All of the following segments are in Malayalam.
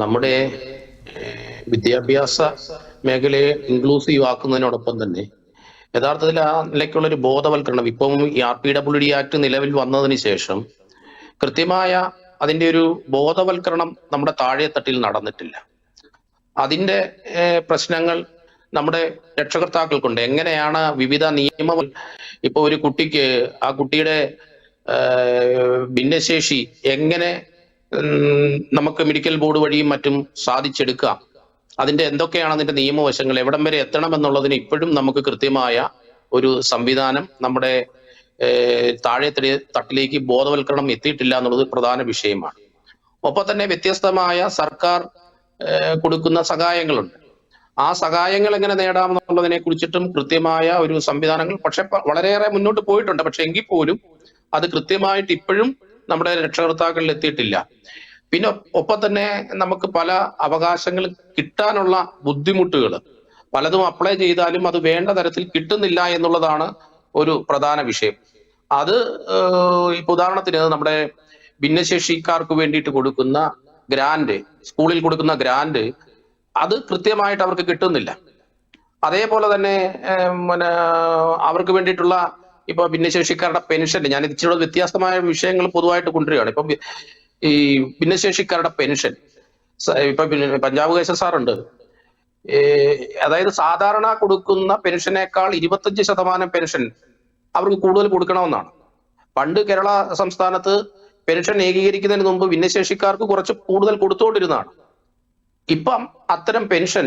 നമ്മുടെ വിദ്യാഭ്യാസ മേഖലയെ ഇൻക്ലൂസീവ് ആക്കുന്നതിനോടൊപ്പം തന്നെ യഥാർത്ഥത്തിൽ ആ നിലയ്ക്കുള്ള ഒരു ബോധവൽക്കരണം ഇപ്പം ഈ R P W D act നിലവിൽ വന്നതിന് ശേഷം കൃത്യമായ അതിന്റെ ഒരു ബോധവൽക്കരണം നമ്മുടെ താഴെത്തട്ടിൽ നടന്നിട്ടില്ല. അതിന്റെ പ്രശ്നങ്ങൾ നമ്മുടെ രക്ഷകർത്താക്കൾക്കുണ്ട്. എങ്ങനെയാണ് വിവിധ നിയമ ഇപ്പൊ ഒരു കുട്ടിക്ക് ആ കുട്ടിയുടെ ഭിന്നശേഷി എങ്ങനെ നമുക്ക് മെഡിക്കൽ ബോർഡ് വഴിയും മറ്റും സാധിച്ചെടുക്കാം. അതിന്റെ എന്തൊക്കെയാണ് അതിന്റെ നിയമവശങ്ങൾ എവിടം വരെ എത്തണം എന്നുള്ളതിന് ഇപ്പോഴും നമുക്ക് കൃത്യമായ ഒരു സംവിധാനം നമ്മുടെ താഴെ തടി- തട്ടിലേക്ക് ബോധവൽക്കരണം എത്തിയിട്ടില്ല എന്നുള്ളത് പ്രധാന വിഷയമാണ്. ഒപ്പം തന്നെ വ്യത്യസ്തമായ സർക്കാർ കൊടുക്കുന്ന സഹായങ്ങളുണ്ട്. ആ സഹായങ്ങൾ എങ്ങനെ നേടാമെന്നുള്ളതിനെ കുറിച്ചിട്ടും കൃത്യമായ ഒരു സംവിധാനങ്ങൾ പക്ഷെ വളരെയേറെ മുന്നോട്ട് പോയിട്ടുണ്ട്. പക്ഷെ എങ്കിൽ പോലും അത് കൃത്യമായിട്ട് ഇപ്പോഴും നമ്മുടെ രക്ഷകർത്താക്കളിൽ എത്തിയിട്ടില്ല പിന്നെ ഒപ്പം തന്നെ നമുക്ക് പല അവകാശങ്ങൾ കിട്ടാനുള്ള ബുദ്ധിമുട്ടുകൾ. പലതും അപ്ലൈ ചെയ്താലും അത് വേണ്ട തരത്തിൽ കിട്ടുന്നില്ല എന്നുള്ളതാണ് ഒരു പ്രധാന വിഷയം. അത് ഇപ്പൊ ഉദാഹരണത്തിന് നമ്മുടെ ഭിന്നശേഷിക്കാർക്ക് വേണ്ടിയിട്ട് കൊടുക്കുന്ന ഗ്രാന്റ് സ്കൂളിൽ കൊടുക്കുന്ന ഗ്രാന്റ് അത് കൃത്യമായിട്ട് അവർക്ക് കിട്ടുന്നില്ല. അതേപോലെ തന്നെ പിന്നെ അവർക്ക് വേണ്ടിയിട്ടുള്ള ഇപ്പൊ ഭിന്നശേഷിക്കാരുടെ പെൻഷൻ ഞാൻ ഇച്ചിരി വ്യത്യസ്തമായ വിഷയങ്ങൾ പൊതുവായിട്ട് കൊണ്ടുവരികയാണ്. ഇപ്പൊ ഈ ഭിന്നശേഷിക്കാരുടെ പെൻഷൻ ഇപ്പൊ പഞ്ചാബ് കേസർ സാറുണ്ട്. അതായത് സാധാരണ കൊടുക്കുന്ന പെൻഷനേക്കാൾ ഇരുപത്തഞ്ച് ശതമാനം പെൻഷൻ അവർക്ക് കൂടുതൽ കൊടുക്കണമെന്നാണ്. പണ്ട് കേരള സംസ്ഥാനത്ത് പെൻഷൻ ഏകീകരിക്കുന്നതിന് മുമ്പ് ഭിന്നശേഷിക്കാർക്ക് കുറച്ച് കൂടുതൽ കൊടുത്തുകൊണ്ടിരുന്നതാണ് ഇപ്പം അത്തരം പെൻഷൻ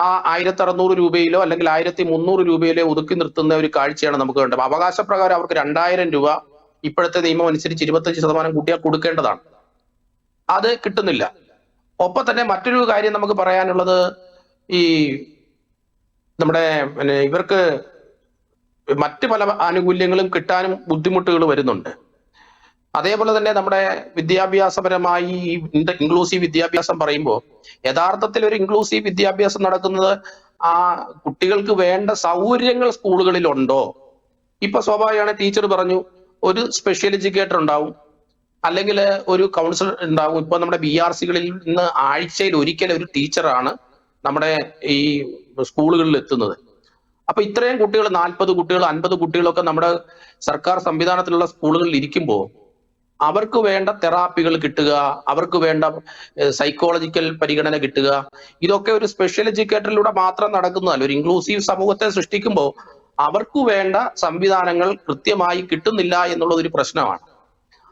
ആ ആയിരത്തി അറുന്നൂറ് രൂപയിലോ അല്ലെങ്കിൽ ആയിരത്തി മുന്നൂറ് രൂപയിലോ ഒതുക്കി നിർത്തുന്ന ഒരു കാഴ്ചയാണ് നമുക്ക് വേണ്ടത് അവകാശപ്രകാരം അവർക്ക് രണ്ടായിരം രൂപ ഇപ്പോഴത്തെ നിയമം അനുസരിച്ച് ഇരുപത്തഞ്ച് ശതമാനം കൂട്ടിയാൽ കൊടുക്കേണ്ടതാണ്. അത് കിട്ടുന്നില്ല. ഒപ്പം തന്നെ മറ്റൊരു കാര്യം നമുക്ക് പറയാനുള്ളത് ഈ നമ്മുടെ ഇവർക്ക് മറ്റ് പല ആനുകൂല്യങ്ങളും കിട്ടാനും ബുദ്ധിമുട്ടുകൾ വരുന്നുണ്ട്. അതേപോലെ തന്നെ നമ്മുടെ വിദ്യാഭ്യാസപരമായി ഇൻക്ലൂസീവ് വിദ്യാഭ്യാസം പറയുമ്പോൾ യഥാർത്ഥത്തിൽ ഒരു ഇൻക്ലൂസീവ് വിദ്യാഭ്യാസം നടക്കുന്നത് ആ കുട്ടികൾക്ക് വേണ്ട സൗകര്യങ്ങൾ സ്കൂളുകളിൽ ഉണ്ടോ ഇപ്പൊ സ്വാഭാവികമാണ് ടീച്ചർ പറഞ്ഞു ഒരു സ്പെഷ്യൽ എഡ്യൂക്കേറ്റർ ഉണ്ടാവും അല്ലെങ്കിൽ ഒരു കൗൺസിലർ ഉണ്ടാവും. ഇപ്പൊ നമ്മുടെ ബി ആർ സികളിൽ നിന്ന് ആഴ്ചയിൽ ഒരിക്കൽ ഒരു ടീച്ചറാണ് നമ്മുടെ ഈ സ്കൂളുകളിൽ എത്തുന്നത്. അപ്പൊ ഇത്രയും കുട്ടികൾ നാൽപ്പത് കുട്ടികൾ അൻപത് കുട്ടികളൊക്കെ നമ്മുടെ സർക്കാർ സംവിധാനത്തിലുള്ള സ്കൂളുകളിൽ ഇരിക്കുമ്പോൾ അവർക്ക് വേണ്ട തെറാപ്പികൾ കിട്ടുക അവർക്ക് വേണ്ട സൈക്കോളജിക്കൽ പരിഗണന കിട്ടുക. ഇതൊക്കെ ഒരു സ്പെഷ്യൽ എഡ്യൂക്കേറ്ററിലൂടെ മാത്രം നടക്കുന്നതല്ല. ഒരു ഇൻക്ലൂസീവ് സമൂഹത്തെ സൃഷ്ടിക്കുമ്പോൾ അവർക്ക് വേണ്ട സംവിധാനങ്ങൾ കൃത്യമായി കിട്ടുന്നില്ല എന്നുള്ളത് ഒരു പ്രശ്നമാണ്.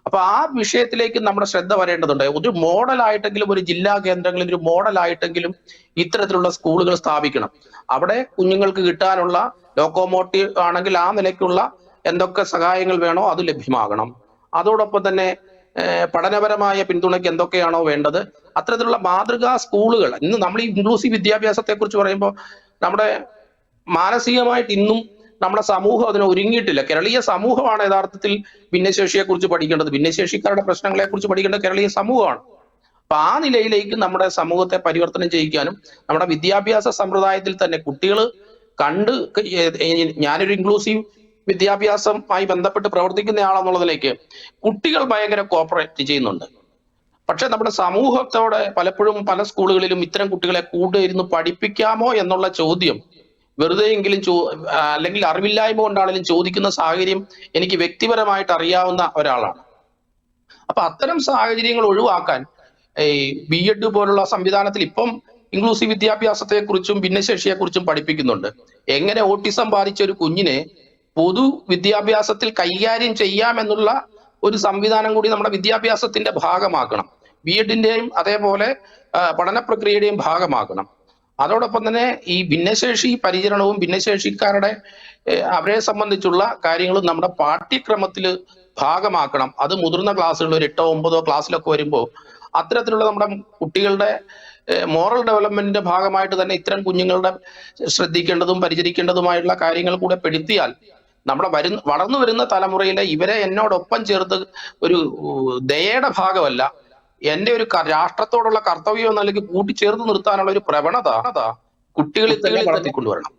അപ്പൊ ആ വിഷയത്തിലേക്ക് നമ്മുടെ ശ്രദ്ധ വരേണ്ടതുണ്ട്. ഒരു മോഡലായിട്ടെങ്കിലും ഒരു ജില്ലാ കേന്ദ്രങ്ങളിൽ ഒരു മോഡലായിട്ടെങ്കിലും ഇത്തരത്തിലുള്ള സ്കൂളുകൾ സ്ഥാപിക്കണം. അവിടെ കുഞ്ഞുങ്ങൾക്ക് കിട്ടാനുള്ള ലോക്കോമോട്ടീവ് ആണെങ്കിൽ ആ നിലയ്ക്കുള്ള എന്തൊക്കെ സഹായങ്ങൾ വേണോ അത് ലഭ്യമാകണം. അതോടൊപ്പം തന്നെ പഠനപരമായ പിന്തുണയ്ക്ക് എന്തൊക്കെയാണോ വേണ്ടത്. അത്തരത്തിലുള്ള മാതൃകാ സ്കൂളുകൾ ഇന്ന് നമ്മൾ ഈ ഇൻക്ലൂസീവ് വിദ്യാഭ്യാസത്തെ കുറിച്ച് പറയുമ്പോൾ നമ്മുടെ മാനസികമായിട്ട് ഇന്നും നമ്മുടെ സമൂഹം അതിനെ ഒരുങ്ങിയിട്ടില്ല. കേരളീയ സമൂഹമാണ് യഥാർത്ഥത്തിൽ ഭിന്നശേഷിയെ കുറിച്ച് പഠിക്കേണ്ടത്. ഭിന്നശേഷിക്കാരുടെ പ്രശ്നങ്ങളെ കുറിച്ച് പഠിക്കേണ്ടത് കേരളീയ സമൂഹമാണ്. അപ്പൊ ആ നിലയിലേക്ക് നമ്മുടെ സമൂഹത്തെ പരിവർത്തനം ചെയ്യിക്കാനും നമ്മുടെ വിദ്യാഭ്യാസ സമ്പ്രദായത്തിൽ തന്നെ കുട്ടികൾ കണ്ട് ഞാനൊരു ഇൻക്ലൂസീവ് വിദ്യാഭ്യാസവുമായി ബന്ധപ്പെട്ട് പ്രവർത്തിക്കുന്ന ആളെന്നുള്ളതിലേക്ക് കുട്ടികൾ ഭയങ്കര കോപ്പറേറ്റ് ചെയ്യുന്നുണ്ട്. പക്ഷെ നമ്മുടെ സമൂഹത്തോടെ പലപ്പോഴും പല സ്കൂളുകളിലും ഇത്തരം കുട്ടികളെ കൂടെ ഇരുന്ന് പഠിപ്പിക്കാമോ എന്നുള്ള ചോദ്യം വെറുതെ എങ്കിലും ചോ അല്ലെങ്കിൽ അറിവില്ലായ്മ കൊണ്ടാണെങ്കിലും ചോദിക്കുന്ന സാഹചര്യം എനിക്ക് വ്യക്തിപരമായിട്ട് അറിയാവുന്ന ഒരാളാണ്. അപ്പൊ അത്തരം സാഹചര്യങ്ങൾ ഒഴിവാക്കാൻ ഈ ബി എഡ് പോലുള്ള സംവിധാനത്തിൽ ഇപ്പം ഇൻക്ലൂസീവ് വിദ്യാഭ്യാസത്തെ കുറിച്ചും ഭിന്നശേഷിയെ കുറിച്ചും പഠിപ്പിക്കുന്നുണ്ട്. എങ്ങനെ ഓട്ടിസം ബാധിച്ച ഒരു കുഞ്ഞിനെ പൊതു വിദ്യാഭ്യാസത്തിൽ കൈകാര്യം ചെയ്യാമെന്നുള്ള ഒരു സംവിധാനം കൂടി നമ്മുടെ വിദ്യാഭ്യാസത്തിന്റെ ഭാഗമാക്കണം. ബി എഡിന്റെയും അതേപോലെ പഠന പ്രക്രിയയുടെയും ഭാഗമാക്കണം. അതോടൊപ്പം തന്നെ ഈ ഭിന്നശേഷി പരിചരണവും ഭിന്നശേഷിക്കാരുടെ അവരെ സംബന്ധിച്ചുള്ള കാര്യങ്ങളും നമ്മുടെ പാഠ്യക്രമത്തിൽ ഭാഗമാക്കണം. അത് മുതിർന്ന ക്ലാസ്സുകൾ ഒരു എട്ടോ ഒമ്പതോ ക്ലാസ്സിലൊക്കെ വരുമ്പോൾ അത്തരത്തിലുള്ള നമ്മുടെ കുട്ടികളുടെ മോറൽ ഡെവലപ്മെന്റിന്റെ ഭാഗമായിട്ട് തന്നെ ഇത്തരം കുഞ്ഞുങ്ങളുടെ ശ്രദ്ധിക്കേണ്ടതും പരിചരിക്കേണ്ടതുമായിട്ടുള്ള കാര്യങ്ങൾ കൂടെ പെടുത്തിയാൽ നമ്മുടെ വരുന്ന വളർന്നു വരുന്ന തലമുറയിലെ ഇവരെ എന്നോടൊപ്പം ചേർത്ത് ഒരു ദയയുടെ ഭാഗമല്ല. എന്റെ ഒരു രാഷ്ട്രത്തോടുള്ള കർത്തവ്യം എന്ന കൂട്ടിച്ചേർത്ത് നിർത്താനുള്ള ഒരു പ്രവണത കുട്ടികളിൽ തന്നെ വളർത്തിക്കൊണ്ടുവരണം.